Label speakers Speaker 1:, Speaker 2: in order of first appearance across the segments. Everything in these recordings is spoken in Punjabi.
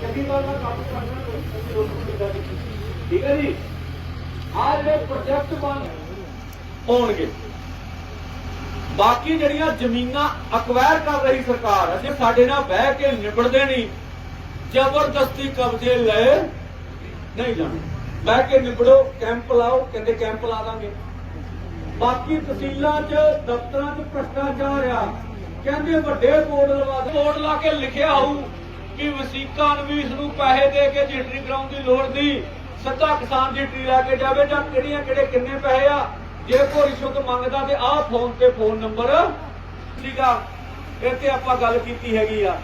Speaker 1: ਚੰਗੀ ਗੱਲ ਦਾ ਕੰਮ ਕਰਨਾ ਅਸੀਂ ਲੋਕ ਕਿੱਦਾਂ ਕੀਤੀ ਠੀਕ ਹੈ ਜੀ ਆਹ ਜਿਹੜੇ ਪ੍ਰੋਜੈਕਟ ਬਣ ਹੋਣਗੇ। ਬਾਕੀ ਜਿਹੜੀਆਂ ਜ਼ਮੀਨਾਂ ਅਕਵਾਇਰ ਕਰ ਰਹੀ ਸਰਕਾਰ ਅਸੀਂ ਸਾਡੇ ਨਾਲ ਬਹਿ ਕੇ ਨਿਬੜਦੇ ਨਹੀਂ। ਜ਼ਬਰਦਸਤੀ ਕਬਜ਼ੇ ਲਏ ਨਹੀਂ ਜਾਣੇ। ਬਹਿ ਕੇ ਨਿਬੜੋ, ਕੈਂਪ ਲਾਓ, ਕਹਿੰਦੇ ਕੈਂਪ ਲਾ ਦਾਂਗੇ। ਬਾਕੀ ਤਹਿਸੀਲਾਂ 'ਚ, ਦਫ਼ਤਰਾਂ 'ਚ ਭ੍ਰਸ਼ਟਾਚਾਰ ਆ। ਕਹਿੰਦੇ ਵੱਡੇ ਬੋਰਡ ਲਵਾ ਬੋਰਡ ਲਾ ਕੇ ਲਿਖਿਆ ਹੋਊ। ਕਿ ਵਸੀਕਾ ਨਵੀਸ ਨੂੰ ਪੈਸੇ ਦੇ ਕੇ ਜਿਟਰੀ ਕਰਾਉਣ ਦੀ ਲੋੜ ਨਹੀਂ। ਸਿੱਧਾ ਕਿਸਾਨ ਜਿਟਰੀ ਲੈ ਕੇ ਜਾਵੇ ਜਾਂ ਕਿਹੜੀਆਂ ਕਿਹੜੇ ਕਿੰਨੇ ਪੈਸੇ ਆ? ਜੇ ਕੋਈ ਰਿਸ਼ਵਤ ਮੰਗਦਾ ਤੇ ਆਹ ਫੋਨ ਤੇ ਫੋਨ ਨੰਬਰ ਸੀਗਾ ਇਹ ਤੇ ਆਪਾਂ ਗੱਲ ਕੀਤੀ ਹੈਗੀ ਆ।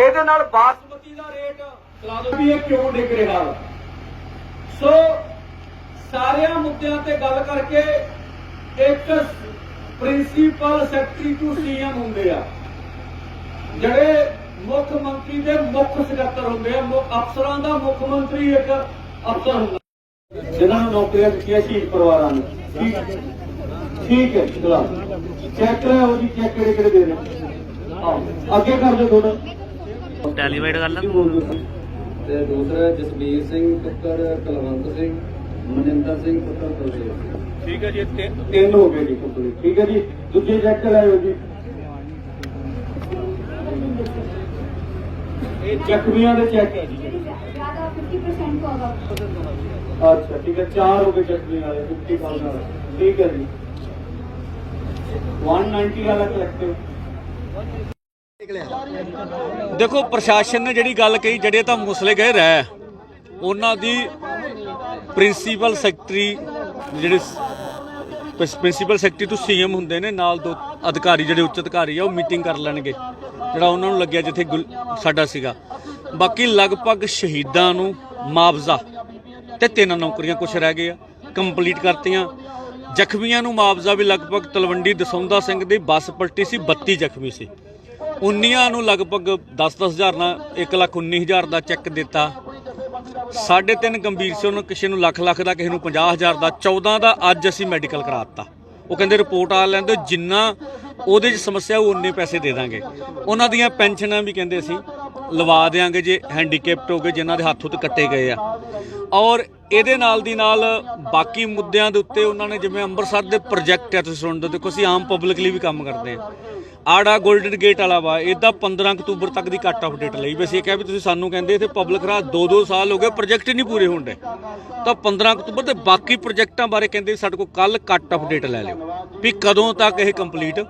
Speaker 1: ਇਹਦੇ ਨਾਲ ਬਾਸਮਤੀ ਦਾ ਰੇਟ ਚਲਾ ਦੋ ਵੀ ਇਹ ਕਿਉਂ ਡਿੱਗ ਰਿਹਾ ਸੋ ਸਾਰਿਆਂ ਮੁੱਦਿਆਂ ਤੇ ਗੱਲ ਕਰਕੇ ਇੱਕ ਪ੍ਰਿੰਸੀਪਲ ਸੈਕਟਰੀ ਟੂ ਸੀਐਮ ਹੁੰਦੇ ਆ। ਜਿਹੜੇ ਮੁੱਖ ਮੰਤਰੀ ਦੇ ਮੁੱਖ ਸਕੱਤਰ ਹੁੰਦੇ ਆ ਮੁੱਖ ਅਫਸਰਾਂ ਦਾ ਮੁੱਖ ਮੰਤਰੀ ਇੱਕ ਅਫਸਰ ਹੁੰਦਾ। ਜਿਨ੍ਹਾਂ ਨੂੰ ਨੌਕਰੀਆਂ ਦਿੱਤੀਆਂ ਸ਼ਹੀਦ ਪਰਿਵਾਰਾਂ ਨੂੰ। ਠੀਕ ਠੀਕ ਹੈ ਚਲਾ। ਚੈੱਕ ਕਰਾਓ ਜੀ ਚੈੱਕ ਕਿਹੜੇ ਕਿਹੜੇ ਦੇ ਰਹੇ ਆਓ ਅੱਗੇ ਕਰ ਦਿਓ ਥੋੜਾ
Speaker 2: ਟੈਲੀਵਾਈਡ ਕਰ ਲਾਂ?
Speaker 3: ਤੇ ਦੂਸਰਾ ਜਸਬੀਰ ਸਿੰਘ ਪੁੱਤਰ ਕੁਲਵੰਤ ਸਿੰਘ ਮਨਿੰਦਰ ਸਿੰਘ ਪੁੱਤਰ ਕੁਲਦੀਪ
Speaker 1: ਠੀਕ ਹੈ ਜੀ ਤਿੰਨ ਹੋ ਗਏ ਜੀ ਕੰਪਲੀਟ ਠੀਕ ਹੈ ਜੀ। ਦੂਜੇ ਚੈੱਕ ਕਰਾਇਓ ਜੀ। ਜ਼ਖਮੀਆਂ ਦੇ ਚੈੱਕ ਹੈ ਜੀ
Speaker 4: ज्यादा फिफ्टी परसेंट को होगा
Speaker 1: ਅੱਛਾ ਠੀਕ ਹੈ ਚਾਰ ਹੋ ਗਏ ਜ਼ਖਮੀ ਵਾਲੇ 50 ਵਾਲੇ ਠੀਕ ਹੈ ਜੀ 190 ਵਾਲਾ ਕਲੈਕਟਿਵ
Speaker 5: ਦੇਖੋ ਪ੍ਰਸ਼ਾਸਨ ਨੇ ਜਿਹੜੀ ਗੱਲ ਕਹੀ ਜਿਹੜੇ ਤਾਂ ਮੁਸਲੇ ਗਏ ਰਹਿ ਉਹਨਾਂ ਦੀ ਪ੍ਰਿੰਸੀਪਲ ਸੈਕਟਰੀ ਜਿਹੜੇ ਪ੍ਰਿੰਸੀਪਲ ਸੈਕਟਰੀ ਤੋਂ ਸੀਐਮ ਹੁੰਦੇ ਨੇ ਨਾਲ ਦੋ ਅਧਿਕਾਰੀ ਜਿਹੜੇ ਉੱਚ ਅਧਿਕਾਰੀ ਆ ਉਹ ਮੀਟਿੰਗ ਕਰ ਲੈਣਗੇ ਜਿਹੜਾ ਉਹਨਾਂ ਨੂੰ ਲੱਗਿਆ ਜਿੱਥੇ ਗੁਲ- ਸਾਡਾ ਸੀਗਾ। ਬਾਕੀ ਲਗਭਗ ਸ਼ਹੀਦਾਂ ਨੂੰ ਮੁਆਵਜ਼ਾ ਤੇ ਤਿੰਨ ਨੌਕਰੀਆਂ ਕੁਛ ਰਹਿ ਗਏ ਆ ਕੰਪਲੀਟ ਕਰਤੀਆਂ। ਜ਼ਖਮੀਆਂ ਨੂੰ ਮੁਆਵਜ਼ਾ ਵੀ ਲਗਭਗ ਤਲਵੰਡੀ ਦਸੌਂਦਾ ਸਿੰਘ ਦੀ ਬੱਸ ਪਲਟੀ ਸੀ 32 ਜ਼ਖਮੀ ਸੀ। 19 ਨੂੰ ਲਗਭਗ 10-10 ਹਜ਼ਾਰ ਨਾਲ 1 ਲੱਖ 19 ਹਜ਼ਾਰ ਦਾ ਚੈੱਕ ਦਿੱਤਾ। ਸਾਢੇ ਤਿੰਨ ਗੰਭੀਰ ਸੀ, ਉਹਨੂੰ ਕਿਸੇ ਨੂੰ ਲੱਖ ਲੱਖ ਦਾ, ਕਿਸੇ ਨੂੰ 50 ਹਜ਼ਾਰ ਦਾ 14 ਦਾ ਅੱਜ ਅਸੀਂ ਮੈਡੀਕਲ ਕਰਾਤਾ ਉਹ ਕਹਿੰਦੇ ਰਿਪੋਰਟ ਆ ਲੈਂਦੇ ਜਿੰਨਾ ਉਹਦੇ 'ਚ ਸਮੱਸਿਆ ਉਹ ਉਨੇ ਪੈਸੇ ਦੇ ਦਾਂਗੇ। ਉਹਨਾਂ ਦੀਆਂ ਪੈਨਸ਼ਨਾਂ ਵੀ ਕਹਿੰਦੇ ਅਸੀਂ ਲਵਾ ਦੇਾਂਗੇ ਜੇ ਹੈਂਡੀਕੈਪਟ ਹੋ ਗਏ, ਜਿਨ੍ਹਾਂ ਦੇ ਹੱਥੋਂ ਉੱਤੇ ਕੱਟੇ ਗਏ ਆ। ਔਰ ਇਹਦੇ ਨਾਲ ਦੀ ਨਾਲ ਬਾਕੀ ਮੁੱਦਿਆਂ ਦੇ ਉੱਤੇ ਉਹਨਾਂ ਨੇ ਜਿਵੇਂ ਅੰਮ੍ਰਿਤਸਰ ਦੇ ਪ੍ਰੋਜੈਕਟ ਹੈ, ਤੁਸੀਂ ਸੁਣਦੇ ਦੇਖੋ, ਅਸੀਂ ਆਮ ਪਬਲਿਕ ਲਈ ਵੀ ਕੰਮ ਕਰਦੇ ਆ ਆੜਾ 골ਡਨ ਗੇਟ ਵਾਲਾ ਵਾ, ਇਹਦਾ 15 ਅਕਤੂਬਰ ਤੱਕ ਦੀ ਕੱਟ ਆਫ ਡੇਟ ਲਈ। ਵੀ ਅਸੀਂ ਇਹ ਕਿਹਾ ਵੀ ਤੁਸੀਂ ਸਾਨੂੰ ਕਹਿੰਦੇ, ਇੱਥੇ ਪਬਲਿਕ ਰਾਹ 2-2 ਸਾਲ ਹੋ ਗਏ ਪ੍ਰੋਜੈਕਟ ਹੀ ਨਹੀਂ ਪੂਰੇ ਹੁੰਦੇ ਤਾਂ 15 ਅਕਤੂਬਰ ਤੇ ਬਾਕੀ ਪ੍ਰੋਜੈਕਟਾਂ ਬਾਰੇ ਕਹਿੰਦੇ ਸਾਡੇ ਕੋਲ ਕੱਲ ਕੱਟ ਆਫ ਡੇਟ ਲੈ ਲਿਓ, ਵੀ ਕਦੋਂ ਤੱਕ ਇਹ ਕੰਪਲੀਟ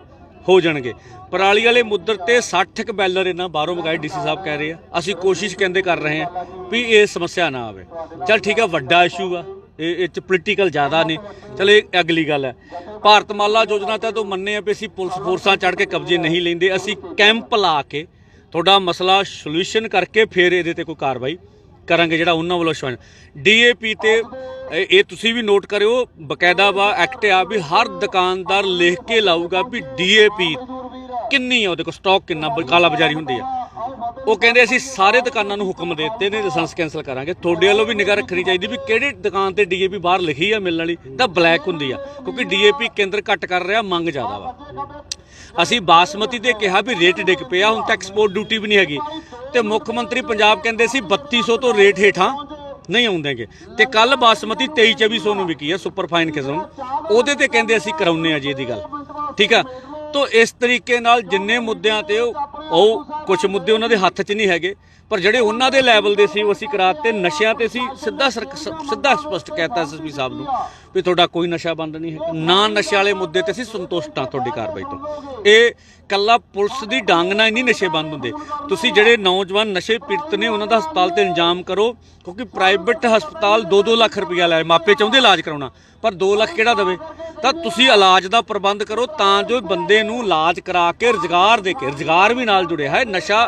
Speaker 5: ਹੋ ਜਾਣਗੇ। ਪਰਾਲੀ ਵਾਲੇ ਮੁੱਦਰ ਤੇ 60 ਕ ਬੈਲਰ ਇਹਨਾਂ ਬਾਹਰੋਂ ਮੰਗਾਏ, ਡੀਸੀ ਸਾਹਿਬ ਕਹਿ ਰਹੇ ਆ। ਅਸੀਂ ਕੋਸ਼ਿਸ਼ ਕਹਿੰਦੇ ਕਰ ਰਹੇ ਆ ਵੀ ਇਹ ਸਮੱਸਿਆ ਨਾ ਆਵੇ। ਚਲ ਠੀਕ ਆ, ਵੱਡਾ ਇਸ਼ੂ ਆ। ਇਹ ਇਹ ਚ ਪੋਲੀਟੀਕਲ ਜ਼ਿਆਦਾ ਨੇ ਚਲ ਇਹ ਅਗਲੀ ਗੱਲ ਹੈ। ਭਾਰਤ ਮਾਲਾ ਯੋਜਨਾ ਤਾਂ ਤੋਂ ਮੰਨੇ ਆ ਵੀ ਅਸੀਂ ਪੁਲਿਸ ਫੋਰਸਾਂ ਚੜ ਕੇ ਕਬਜ਼ੇ ਨਹੀਂ ਲੈਂਦੇ। ਅਸੀਂ ਕੈਂਪ ਲਾ ਕੇ ਤੁਹਾਡਾ ਮਸਲਾ ਸੋਲੂਸ਼ਨ ਕਰਕੇ ਫਿਰ ਇਹਦੇ ਤੇ ਕੋਈ ਕਾਰਵਾਈ ਕਰਾਂਗੇ ਜਿਹੜਾ ਉਹਨਾਂ ਵੱਲੋਂ ਸ਼ਵਾਨ ਡੀਏਪੀ ਤੇ ਇਹ ਇਹ ਤੁਸੀਂ ਵੀ ਨੋਟ ਕਰਿਓ, ਬਕਾਇਦਾ ਵਾ ਐਕਟ ਆ ਵੀ ਹਰ ਦੁਕਾਨਦਾਰ ਲਿਖ ਕੇ ਲਾਊਗਾ ਵੀ ਡੀਏਪੀ ਕਿੰਨੀ ਆ ਉਹਦੇ ਕੋਲ ਸਟਾਕ ਕਿੰਨਾ ਬ- ਕਾਲਾ ਬਾਜ਼ਾਰੀ ਹੁੰਦੀ ਆ। ਉਹ ਕਹਿੰਦੇ ਅਸੀਂ ਸਾਰੇ ਦੁਕਾਨਾਂ ਨੂੰ ਹੁਕਮ ਦੇ ਦਿੱਤੇ ਨੇ ਲਾਇਸੈਂਸ ਕੈਨਸਲ ਕਰਾਂਗੇ। ਤੁਹਾਡੇ ਵੱਲੋਂ ਵੀ ਨਿਗਾਹ ਰੱਖਣੀ ਚਾਹੀਦੀ ਵੀ ਕਿਹੜੀ ਦੁਕਾਨ ਤੇ ਡੀਏਪੀ ਬਾਹਰ ਲਿਖੀ ਆ ਮਿਲਣ ਵਾਲੀ, ਤਾਂ ਬਲੈਕ ਹੁੰਦੀ ਆ। ਕਿਉਂਕਿ ਡੀਏਪੀ ਕੇਂਦਰ ਘੱਟ ਕਰ ਰਿਹਾ, ਮੰਗ ਜ਼ਿਆਦਾ ਵਾ। ਅਸੀਂ ਬਾਸਮਤੀ ਤੇ ਕਿਹਾ ਵੀ ਰੇਟ ਡਿੱਗ ਪਿਆ, ਹੁਣ ਤਾਂ ਐਕਸਪੋਰਟ ਡਿਊਟੀ ਵੀ ਨਹੀਂ ਹੈਗੀ। ਤੇ ਮੁੱਖ ਮੰਤਰੀ ਪੰਜਾਬ ਕਹਿੰਦੇ ਸੀ 3200 ਤੋਂ ਰੇਟ ਹੇਠਾਂ ਨਹੀਂ ਆਉਂਦੇਗੇ। ਤੇ ਕੱਲ ਬਾਸਮਤੀ 23 2400 ਨੂੰ ਵਿਕੀ ਆ ਸੁਪਰ ਫਾਈਨ ਕਿਸਮ। ਉਹਦੇ ਤੇ ਕਹਿੰਦੇ ਅਸੀਂ ਕਰਾਉਨੇ ਆ ਜੀ ਇਹਦੀ ਗੱਲ। ਠੀਕ ਆ? ਤੋ ਇਸ ਤਰੀਕੇ ਨਾਲ ਜਿੰਨੇ ਮੁੱਦਿਆਂ ਤੇ ਉਹ ਕੁਝ ਮੁੱਦੇ ਉਹਨਾਂ ਦੇ ਹੱਥ 'ਚ ਨਹੀਂ ਹੈਗੇ, ਪਰ ਜਿਹੜੇ ਉਹਨਾਂ ਦੇ ਲੈਵਲ ਦੇ ਸੀ, ਉਹ ਅਸੀਂ ਕਰਾ ਤੇ ਨਸ਼ਿਆਂ ਤੇ ਅਸੀਂ ਸਿੱਧਾ ਸਰਕ- ਸ- ਸਿੱਧਾ ਸਪਸ਼ਟ ਕਹਿਤਾ ਐਸਐਸਪੀ ਸਾਹਿਬ ਨੂੰ ਵੀ ਤੁਹਾਡਾ ਕੋਈ ਨਸ਼ਾ ਬੰਦ ਨਹੀਂ ਹੈ। ਨਾ ਨਸ਼ੇ ਵਾਲੇ ਮੁੱਦੇ ਤੇ ਅਸੀਂ ਸੰਤੁਸ਼ਟ ਹਾਂ ਤੁਹਾਡੀ ਕਾਰਵਾਈ ਤੋਂ। ਇਹ ਕੱਲਾ ਪੁਲਿਸ ਦੀ ਡਾਂਗ ਨਾਲ ਨਹੀਂ ਨਸ਼ੇ ਬੰਦ ਹੁੰਦੇ। ਤੁਸੀਂ ਜਿਹੜੇ ਨੌਜਵਾਨ ਨਸ਼ੇ ਪੀੜਤ ਨੇ, ਉਹਨਾਂ ਦਾ ਹਸਪਤਾਲ ਤੇ ਇੰਜਾਮ ਕਰੋ, ਕਿਉਂਕਿ ਪ੍ਰਾਈਵੇਟ ਹਸਪਤਾਲ 2-2 ਲੱਖ ਰੁਪਇਆ ਲੈ, ਮਾਪੇ ਚਾਹੁੰਦੇ ਇਲਾਜ ਕਰਾਉਣਾ, ਪਰ 2 ਲੱਖ ਕਿਹੜਾ ਦੇਵੇ? ਤਾਂ ਤੁਸੀਂ ਇਲਾਜ ਦਾ ਪ੍ਰਬੰਧ ਕਰੋ, ਤਾਂ ਜੋ ਬੰਦੇ ਨੂੰ ਇਲਾਜ ਕਰਾ ਕੇ, ਰੁਜ਼ਗਾਰ ਦੇ ਕੇ, ਰੁਜ਼ਗਾਰ ਵੀ ਨਾਲ ਜੁੜਿਆ ਹੈ ਨਸ਼ਾ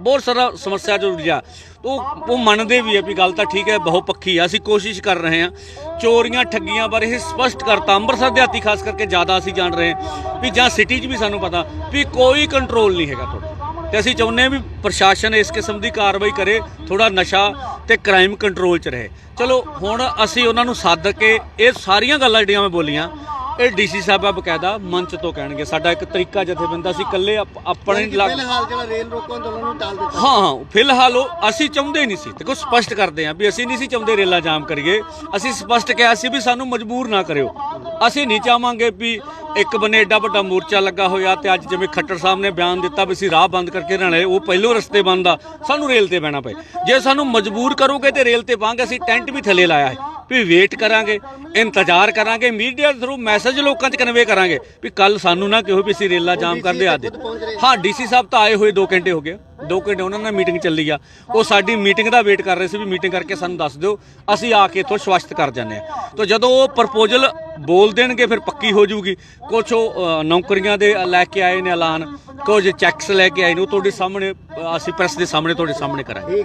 Speaker 5: ਬਹੁਤ ਸਾਰਾ ਸਮੱਸਿਆ ਜੋ ਰੁਝਿਆ। ਉਹ ਉਹ ਮੰਨਦੇ ਵੀ ਹੈ ਵੀ ਗੱਲ ਤਾਂ ਠੀਕ ਹੈ, ਬਹੁ ਪੱਖੀ ਆ, ਅਸੀਂ ਕੋਸ਼ਿਸ਼ ਕਰ ਰਹੇ ਹਾਂ। ਚੋਰੀਆਂ, ਠੱਗੀਆਂ ਬਾਰੇ ਇਹ ਸਪਸ਼ਟ ਕਰਤਾ। ਅੰਮ੍ਰਿਤਸਰ ਦਿਹਾਤੀ ਖਾਸ ਕਰਕੇ ਜ਼ਿਆਦਾ ਅਸੀਂ ਜਾਣ ਰਹੇ ਹਾਂ ਵੀ ਜਾਂ ਸਿਟੀ 'ਚ ਵੀ ਸਾਨੂੰ ਪਤਾ ਵੀ ਕੋਈ ਕੰਟਰੋਲ ਨਹੀਂ ਹੈਗਾ ਤੁਹਾਡਾ। ਤੇ ਅਸੀਂ ਚਾਹੁੰਦੇ ਹਾਂ ਵੀ ਪ੍ਰਸ਼ਾਸਨ ਇਸ ਕਿਸਮ ਦੀ ਕਾਰਵਾਈ ਕਰੇ ਥੋੜਾ ਨਸ਼ਾ ਤੇ ਕ੍ਰਾਈਮ ਕੰਟਰੋਲ 'ਚ ਰਹੇ। ਚਲੋ, ਹੁਣ ਅਸੀਂ ਉਹਨਾਂ ਨੂੰ ਸੱਦ ਕੇ ਇਹ ਸਾਰੀਆਂ ਗੱਲਾਂ ਜਿਹੜੀਆਂ ਮੈਂ ਬੋਲੀਆਂ ਇਹ ਡੀਸੀ ਸਾਹਿਬ ਆ ਬਕਾਇਦਾ ਮੰਚ ਤੋਂ ਕਹਿਣਗੇ ਸਾਡਾ ਇੱਕ ਤਰੀਕਾ ਜਥੇਬੰਦਾ ਸੀ ਇਕੱਲੇ ਆਪ- ਆਪਣੇ ਲੱਗ
Speaker 2: ਫਿਲਹਾਲ ਜਿਹੜਾ ਰੇਲ ਰੋਕੋ ਅੰਦੋਲਨ ਨੂੰ ਟਾਲ ਦਿੱਤਾ।
Speaker 5: ਹਾਂ ਹਾਂ ਫਿਲਹਾਲ ਉਹ ਅਸੀਂ ਚਾਹੁੰਦੇ ਨਹੀਂ ਸੀ ਦੇਖੋ ਸਪਸ਼ਟ ਕਰਦੇ ਹਾਂ ਵੀ ਅਸੀਂ ਨਹੀਂ ਸੀ ਚਾਹੁੰਦੇ ਰੇਲਾ ਜਾਮ ਕਰੀਏ ਅਸੀਂ ਸਪਸ਼ਟ ਕਿਹਾ ਸੀ ਵੀ ਸਾਨੂੰ ਮਜਬੂਰ ਨਾ ਕਰਿਓ। ਅਸੀਂ ਨਹੀਂ ਚਾਹਾਂਗੇ ਵੀ ਇੱਕ ਬੰਨੇ ਏਡਾ ਵੱਡਾ ਮੋਰਚਾ ਲੱਗਾ ਹੋਇਆ ਤੇ ਅੱਜ ਜਿਵੇਂ ਖੱਟਰ ਸਾਹਿਬ ਨੇ ਬਿਆਨ ਦਿੱਤਾ ਵੀ ਅਸੀਂ ਰਾਹ ਬੰਦ ਕਰਕੇ ਰਹਿਣਾ ਉਹ ਪਹਿਲੋਂ ਰਸਤੇ ਬੰਦ ਆ ਸਾਨੂੰ ਰੇਲ ਤੇ ਬਹਿਣਾ ਪਏ। ਜੇ ਸਾਨੂੰ ਮਜਬੂਰ ਕਰੋਗੇ ਤੇ ਰੇਲ ਤੇ ਬਾਂਗੇ ਅਸੀਂ ਟੈਂਟ ਵੀ ਥੱਲੇ ਲਾਇਆ ਹੈ। ਵੀ ਵੇਟ ਕਰਾਂਗੇ ਇੰਤਜ਼ਾਰ ਕਰਾਂਗੇ ਮੀਡੀਆ ਦੇ ਥਰੂ ਮੈਸੇਜ ਲੋਕਾਂ 'ਚ ਕਨਵੇ ਕਰਾਂਗੇ ਵੀ ਕੱਲ ਸਾਨੂੰ ਨਾ ਕਿਹੋ ਵੀ ਅਸੀਂ ਰੇਲਾ ਜਾਮ ਕਰਦੇ ਆ ਦੇ ਹਾਂ ਡੀਸੀ ਸਾਹਿਬ ਤਾਂ ਆਏ ਹੋਏ 2 ਘੰਟੇ ਹੋ ਗਏ। 2 ਘੰਟੇ ਉਹਨਾਂ ਨਾਲ ਮੀਟਿੰਗ ਚੱਲੀ ਆ। ਉਹ ਸਾਡੀ ਮੀਟਿੰਗ ਦਾ ਵੇਟ ਕਰ ਰਹੇ ਸੀ ਵੀ ਮੀਟਿੰਗ ਕਰਕੇ ਸਾਨੂੰ ਦੱਸ ਦਿਓ। ਅਸੀਂ ਆ ਕੇ ਇੱਥੋਂ ਸਵਾਗਤ ਕਰ ਜਾਂਦੇ ਆ ਤਾਂ ਜਦੋਂ ਉਹ ਪ੍ਰਪੋਜ਼ਲ ਬੋਲ ਦੇਣਗੇ ਫਿਰ ਪੱਕੀ ਹੋ ਜਾਊਗੀ। ਕੁਝ ਉਹ ਨੌਕਰੀਆਂ ਦੇ ਲੈ ਕੇ ਆਏ ਨੇ ਐਲਾਨ। ਕੁਝ ਚੈੱਕਸ ਲੈ ਕੇ ਆਏ ਨੇ। ਉਹ ਤੁਹਾਡੇ ਸਾਹਮਣੇ ਅਸੀਂ ਪ੍ਰੈਸ ਦੇ ਸਾਹਮਣੇ ਤੁਹਾਡੇ ਸਾਹਮਣੇ ਕਰਾਂਗੇ।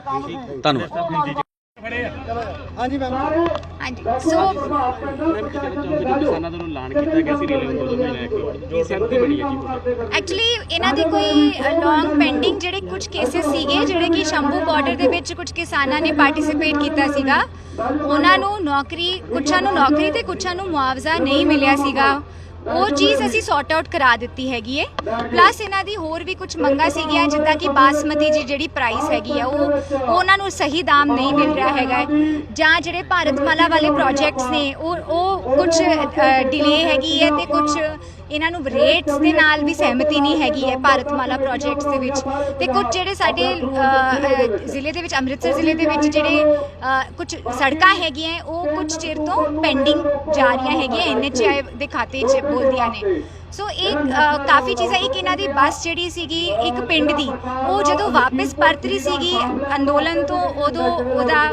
Speaker 5: ਧੰਨਵਾਦ।
Speaker 2: ਹਾਂਜੀ ਮੈਮ।
Speaker 4: ਹਾਂਜੀ। ਸੋ
Speaker 6: ਕਿਸਾਨਾਂ ਦਾ ਐਲਾਨ ਕੀਤਾ ਗਿਆ ਸੀ ਰੇਲ ਅੰਦੋਲਨ ਨੂੰ ਲੈ ਕੇ ਕੀ ਸਹਿਮਤੀ ਬਣੀ ਹੈ ਜੀ ਤੁਹਾਡੀ।
Speaker 4: ਐਕਚੁਅਲੀ ਇਹਨਾਂ ਦੀ ਕੋਈ ਲੌਂਗ ਪੈਂਡਿੰਗ ਜਿਹੜੇ ਕੁਝ ਕੇਸਿਸ ਸੀਗੇ ਜਿਹੜੇ ਕਿ ਸ਼ੰਭੂ ਬਾਰਡਰ ਦੇ ਵਿੱਚ ਕੁਝ ਕਿਸਾਨਾਂ ਨੇ ਪਾਰਟਿਸਿਪੇਟ ਕੀਤਾ ਸੀਗਾ ਉਹਨਾਂ ਨੂੰ ਨੌਕਰੀ ਕੁਛਾਂ ਨੂੰ ਨੌਕਰੀ ਤੇ ਕੁਛਾਂ ਨੂੰ ਮੁਆਵਜ਼ਾ ਨਹੀਂ ਮਿਲਿਆ ਸੀਗਾ। ਉਹ ਚੀਜ਼ ਅਸੀਂ ਸੌਟ ਆਊਟ ਕਰਾ ਦਿੱਤੀ ਹੈਗੀ ਹੈ ਪਲੱਸ ਇਹਨਾਂ ਦੀ ਹੋਰ ਵੀ ਕੁਝ ਮੰਗਾਂ ਸੀਗੀਆਂ, ਜਿੱਦਾਂ ਕਿ ਬਾਸਮਤੀ ਜੀ ਜਿਹੜੀ ਪ੍ਰਾਈਸ ਹੈਗੀ ਆ, ਉਹ ਉਹ ਉਹਨਾਂ ਨੂੰ ਸਹੀ ਦਾਮ ਨਹੀਂ ਮਿਲ ਰਿਹਾ ਹੈਗਾ ਹੈ। ਜਾਂ ਜਿਹੜੇ ਭਾਰਤਮਾਲਾ ਵਾਲੇ ਪ੍ਰੋਜੈਕਟਸ ਨੇ, ਉਹ ਉਹ ਕੁਝ ਡਿਲੇ ਹੈਗੀ ਹੈ ਤੇ ਕੁਝ ਇਹਨਾਂ ਨੂੰ ਰੇਟਸ ਦੇ ਨਾਲ ਵੀ ਸਹਿਮਤੀ ਨਹੀਂ ਹੈਗੀ ਹੈ ਭਾਰਤਮਾਲਾ ਪ੍ਰੋਜੈਕਟਸ ਦੇ ਵਿੱਚ। ਤੇ ਕੁਝ ਜਿਹੜੇ ਸਾਡੇ ਜ਼ਿਲ੍ਹੇ ਦੇ ਵਿੱਚ, ਅੰਮ੍ਰਿਤਸਰ ਜ਼ਿਲ੍ਹੇ ਦੇ ਵਿੱਚ ਜਿਹੜੇ ਕੁਝ ਸੜਕਾਂ ਹੈਗੀਆਂ, ਉਹ ਕੁਝ ਚਿਰ ਤੋਂ ਪੈਂਡਿੰਗ ਜਾ ਰਹੀਆਂ ਹੈਗੀਆਂ ਐਨਐਚਆਈ ਦੇ ਖਾਤੇ 'ਚ ਬੋਲਦੀਆਂ ਨੇ। ਸੋ ਇਹ ਕਾਫੀ ਚੀਜ਼ਾਂ ਇੱਕ ਇਹਨਾਂ ਦੀ ਬੱਸ ਜਿਹੜੀ ਸੀਗੀ ਇੱਕ ਪਿੰਡ ਦੀ ਉਹ ਜਦੋਂ ਵਾਪਸ ਪਰਤ ਰਹੀ ਸੀਗੀ ਅੰਦੋਲਨ ਤੋਂ ਉਦੋਂ ਉਹਦਾ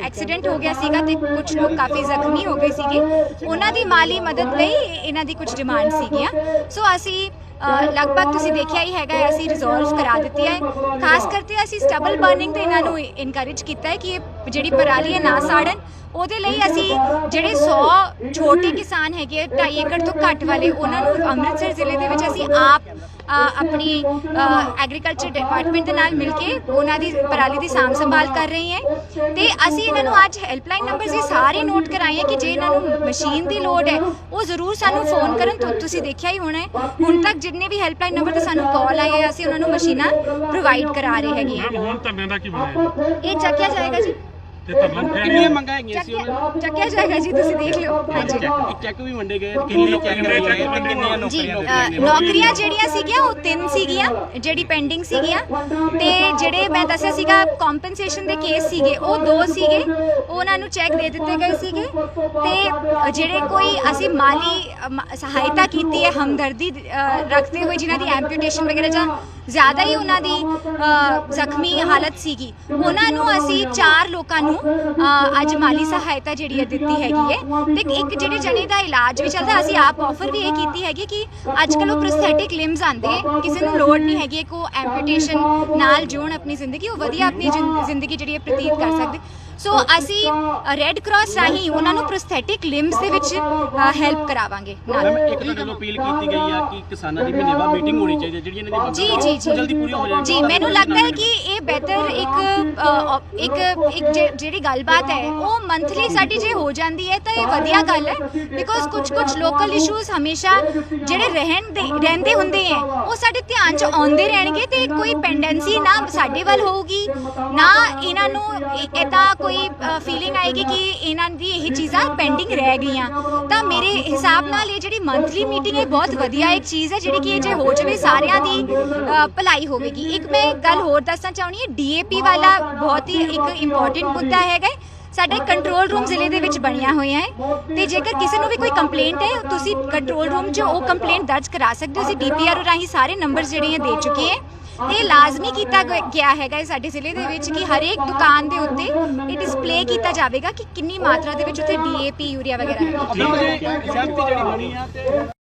Speaker 4: ਐਕਸੀਡੈਂਟ ਹੋ ਗਿਆ ਸੀਗਾ ਤੇ ਕੁਝ ਲੋਕ ਕਾਫੀ ਜ਼ਖਮੀ ਹੋ ਗਏ ਸੀਗੇ ਉਹਨਾਂ ਦੀ ਮਾਲੀ ਮਦਦ ਲਈ ਇਹਨਾਂ ਦੀ ਕੁਝ ਡਿਮਾਂਡ ਸੀਗੀਆਂ ਸੋ ਅਸੀਂ ਲਗਭਗ ਤੁਸੀਂ ਦੇਖਿਆ ਹੀ ਹੈਗਾ ਅਸੀਂ ਰਿਜ਼ੋਲਵ ਕਰਾ ਦਿੱਤੀ ਹੈ ਖਾਸ ਕਰਕੇ ਅਸੀਂ ਸਟਬਲ ਬਰਨਿੰਗ ਤੇ ਇਹਨਾਂ ਨੂੰ ਇਨਕਰੇਜ ਕੀਤਾ ਹੈ ਕਿ ਇਹ ਜਿਹੜੀ ਪਰਾਲੀ ਹੈ ਨਾ ਸਾੜਨ ਉਹਦੇ ਲਈ ਅਸੀਂ ਜਿਹੜੇ 100 ਛੋਟੇ ਕਿਸਾਨ ਹੈਗੇ 2.5 ਏਕੜ ਤੋਂ ਘੱਟ ਵਾਲੇ ਉਹਨਾਂ ਨੂੰ ਅੰਮ੍ਰਿਤਸਰ ਜ਼ਿਲ੍ਹੇ ਦੇ ਵਿੱਚ ਅਸੀਂ ਆਪ ਆਪਣੀ ਐਗਰੀਕਲਚਰ ਡਿਪਾਰਟਮੈਂਟ ਦੇ ਨਾਲ ਮਿਲ ਕੇ ਉਹਨਾਂ ਦੀ ਪਰਾਲੀ ਦੀ ਸਾਂਭ ਸੰਭਾਲ ਕਰ ਰਹੀ ਹੈ। ਤੇ ਅਸੀਂ ਇਹਨਾਂ ਨੂੰ ਅੱਜ ਹੈਲਪਲਾਈਨ ਨੰਬਰਸ ਵੀ ਸਾਰੇ ਨੋਟ ਕਰਾਏ ਹੈ ਕਿ ਜੇ ਇਹਨਾਂ ਨੂੰ ਮਸ਼ੀਨ ਦੀ ਲੋੜ ਹੈ ਉਹ ਜ਼ਰੂਰ ਸਾਨੂੰ ਫੋਨ ਕਰਨ ਤੁ- ਤੁਸੀਂ ਦੇਖਿਆ ਹੀ ਹੋਣਾ ਹੈ। ਹੁਣ ਤੱਕ ਜਿੰਨੇ ਵੀ ਹੈਲਪਲਾਈਨ ਨੰਬਰ ਤੇ ਸਾਨੂੰ ਕਾਲ ਆਏ ਹੈ ਅਸੀਂ ਉਹਨਾਂ ਨੂੰ ਮਸ਼ੀਨਾਂ ਪ੍ਰੋਵਾਈਡ ਕਰਾ ਰਹੇ ਹੈਗੇ ਹਾਂ
Speaker 6: ਹੁਣ ਧਰਨੇ ਦਾ ਕੀ ਬਣਿਆ?
Speaker 4: ਇਹ ਚੱਕਿਆ ਜਾਏਗਾ ਜੀ।
Speaker 6: ਤੇ ਧਰਨਾ ਕਿੰਨੀਆਂ ਮੰਗਾਂ ਹੈਗੀਆਂ ਸੀ ਉਹਨਾਂ
Speaker 4: ਚੱਕਿਆ ਚੱਕਿਆ ਜਾਏਗਾ ਜੀ ਤੁਸੀਂ ਦੇਖ ਲਿਓ। ਹਾਂਜੀ।
Speaker 6: ਇੱਕ ਚੈੱਕ ਵੀ ਵੰਡੇ ਗਏ ਕਿੰਨੇ ਚੈੱਕ ਵੰਡੇ ਗਏ। ਤੇ ਕਿੰਨੀਆਂ
Speaker 4: ਜੀ
Speaker 6: ਨੌਕਰੀਆਂ
Speaker 4: ਅ, ਨੌਕਰੀਆਂ ਜਿਹੜੀਆਂ ਸੀਗੀਆਂ ਉਹ ਤਿੰਨ ਸੀਗੀਆਂ ਜਿਹੜੀ ਪੈਂਡਿੰਗ ਸੀਗੀਆਂ। ਤੇ ਜਿਹੜੇ ਮੈਂ ਦੱਸਿਆ ਸੀਗਾ ਕੰਪਨਸੇਸ਼ਨ ਦੇ ਕੇਸ ਸੀਗੇ ਉਹ ਦੋ ਸੀਗੇ। ਉਹਨਾਂ ਨੂੰ ਚੈੱਕ ਦੇ ਦਿੱਤੇ ਗਏ ਸੀਗੇ। ਤੇ ਜਿਹੜੇ ਕੋਈ ਅਸੀਂ ਮਾਲੀ ਅ, ਮ- ਸਹਾਇਤਾ ਕੀਤੀ ਹੈ ਹਮਦਰਦੀ ਅ, ਰੱਖਦੇ ਹੋਏ ਜਿਨ੍ਹਾਂ ਦੀ ਐਂਪੂਟੇਸ਼ਨ ਵਗੈਰਾ ਜਾਂ ਜ਼ਿਆਦਾ ਹੀ ਉਹਨਾਂ ਦੀ ਜ਼ਖਮੀ ਹਾਲਤ ਸੀਗੀ। ਉਹਨਾਂ ਨੂੰ ਅਸੀਂ ਚਾਰ ਲੋਕਾਂ ਨੂੰ ਅੱਜ ਮਾਲੀ ਸਹਾਇਤਾ ਜਿਹੜੀ ਹੈ ਦਿੱਤੀ ਹੈਗੀ ਹੈ। ਤੇ ਇੱਕ ਜਿਹੜੇ ਜਣੇ ਦਾ ਇਲਾਜ ਵੀ ਚੱਲਦਾ, ਅਸੀਂ ਆਪ ਆਫਰ ਵੀ ਇਹ ਕੀਤੀ ਹੈਗੀ ਕਿ ਅੱਜ ਕੱਲ੍ਹ ਉਹ ਪ੍ਰੋਸਥੈਟਿਕ ਲਿੰਬਸ ਆਂਦੇ ਕਿਸੇ ਨੂੰ ਲੋੜ ਨਹੀਂ ਹੈਗੀ ਕਿ ਉਹ ਐਂਪੂਟੇਸ਼ਨ ਨਾਲ ਜੋਣ ਆਪਣੀ ਜ਼ਿੰਦਗੀ, ਉਹ ਵਧੀਆ ਆਪਣੀ ਜ਼ਿੰਦਗੀ ਜਿਹੜੀ ਹੈ ਪ੍ਰਤੀਤ ਕਰ ਸਕਦੇ। ਸੋ ਅਸੀਂ ਰੈੱਡ ਕਰਾਸ ਰਾਹੀਂ ਉਹਨਾਂ ਨੂੰ ਪ੍ਰੋਸਥੈਟਿਕ ਲਿੰਬਸ ਦੇ ਵਿੱਚ ਹੈਲਪ ਕਰਾਵਾਂਗੇ। ਨਾਲ
Speaker 6: ਇੱਕ ਤੁਹਾਡੇ ਵੱਲੋਂ ਅਪੀਲ ਕੀਤੀ ਗਈ ਆ ਕਿ ਕਿਸਾਨਾਂ ਦੀ ਮਹੀਨੇ ਬਾਅਦ ਮੀਟਿੰਗ ਹੋਣੀ ਚਾਹੀਦੀ ਹੈ ਜਿਹੜੀ ਇਹਨਾਂ ਦੀ ਮੰਗਾਂ
Speaker 4: ਜੀ
Speaker 6: ਨੇ,
Speaker 4: ਜੀ
Speaker 6: ਉਹ
Speaker 4: ਜੀ।
Speaker 6: ਜਲਦੀ ਪੂਰੀ ਹੋ ਜਾਏ
Speaker 4: ਜੀ ਮੈਨੂੰ ਲੱਗਦਾ ਹੈ ਕਿ ਇਹ ਬਿਹਤਰ ਇੱਕ ਅ, ਇੱਕ ਇੱਕ ਜੇ- ਜਿਹੜੀ ਗੱਲਬਾਤ ਹੈ ਉਹ ਮੰਥਲੀ ਸਾਡੀ ਜੇ ਹੋ ਜਾਂਦੀ ਹੈ ਤਾਂ ਇਹ ਵਧੀਆ ਗੱਲ ਹੈ ਬਿਕੋਜ਼ ਕੁਝ ਕੁਝ ਲੋਕਲ ਇਸ਼ੂਜ਼ ਹਮੇਸ਼ਾ ਜਿਹੜੇ ਰਹਿਣ ਦੇ ਰਹਿੰਦੇ ਹੁੰਦੇ ਹੈ ਉਹ ਸਾਡੇ ਧਿਆਨ 'ਚ ਆਉਂਦੇ ਰਹਿਣਗੇ ਤੇ ਕੋਈ ਪੈਂਡੈਂਸੀ ਨਾ ਸਾਡੇ ਵੱਲ ਹੋਊਗੀ ਨਾ ਇਹਨਾਂ ਨੂੰ ਇਦਾਂ ਕੋਈ ਕੋਈ ਫੀਲਿੰਗ ਆਏਗੀ ਕਿ ਇਹਨਾਂ ਦੀ ਇਹ ਚੀਜ਼ਾਂ ਪੈਂਡਿੰਗ ਰਹਿ ਗਈਆਂ। ਤਾਂ ਮੇਰੇ ਹਿਸਾਬ ਨਾਲ ਇਹ ਜਿਹੜੀ ਮੰਥਲੀ ਮੀਟਿੰਗ ਹੈ ਬਹੁਤ ਵਧੀਆ ਇੱਕ ਚੀਜ਼ ਹੈ, ਜਿਹੜੀ ਕਿ ਇਹ ਜੇ ਹੋ ਜਾਵੇ ਸਾਰਿਆਂ ਦੀ ਭਲਾਈ ਹੋਵੇਗੀ। ਇੱਕ ਮੈਂ ਗੱਲ ਹੋਰ ਦੱਸਣਾ ਚਾਹੁੰਦੀ ਹਾਂ ਡੀਏਪੀ ਵਾਲਾ ਬਹੁਤ ਹੀ ਇੱਕ ਇੰਪੋਰਟੈਂਟ ਮੁੱਦਾ ਹੈਗਾ ਹੈ। ਸਾਡੇ ਕੰਟਰੋਲ ਰੂਮ ਜ਼ਿਲ੍ਹੇ ਦੇ ਵਿੱਚ ਬਣੀਆਂ ਹੋਇਆ ਹੈ। ਤੇ ਜੇਕਰ ਕਿਸੇ ਨੂੰ ਵੀ ਕੋਈ ਕੰਪਲੇਂਟ ਹੈ, ਤੁਸੀਂ ਕੰਟਰੋਲ ਰੂਮ 'ਚ ਉਹ ਕੰਪਲੇਂਟ ਦਰਜ ਕਰਾ ਸਕਦੇ ਹੋ। ਅਸੀਂ ਡੀਪੀਆਰ ਰਾਹੀਂ ਸਾਰੇ ਨੰਬਰ ਜਿਹੜੇ ਆ ਦੇ ਚੁੱਕੇ ਹੈ। ਤੇ ਇਹ ਲਾਜ਼ਮੀ ਕੀਤਾ ਗ- ਗਿਆ ਹੈਗਾ ਹੈ ਸਾਡੇ ਜ਼ਿਲ੍ਹੇ ਦੇ ਵਿੱਚ ਕਿ ਹਰੇਕ ਦੁਕਾਨ ਦੇ ਉੱਤੇ ਇਹ ਡਿਸਪਲੇ ਕੀਤਾ ਜਾਵੇਗਾ ਕਿ ਕਿੰਨੀ ਮਾਤਰਾ ਦੇ ਵਿੱਚ ਉੱਥੇ ਡੀਏਪੀ ਯੂਰੀਆ ਵਗੈਰਾ ਹੈ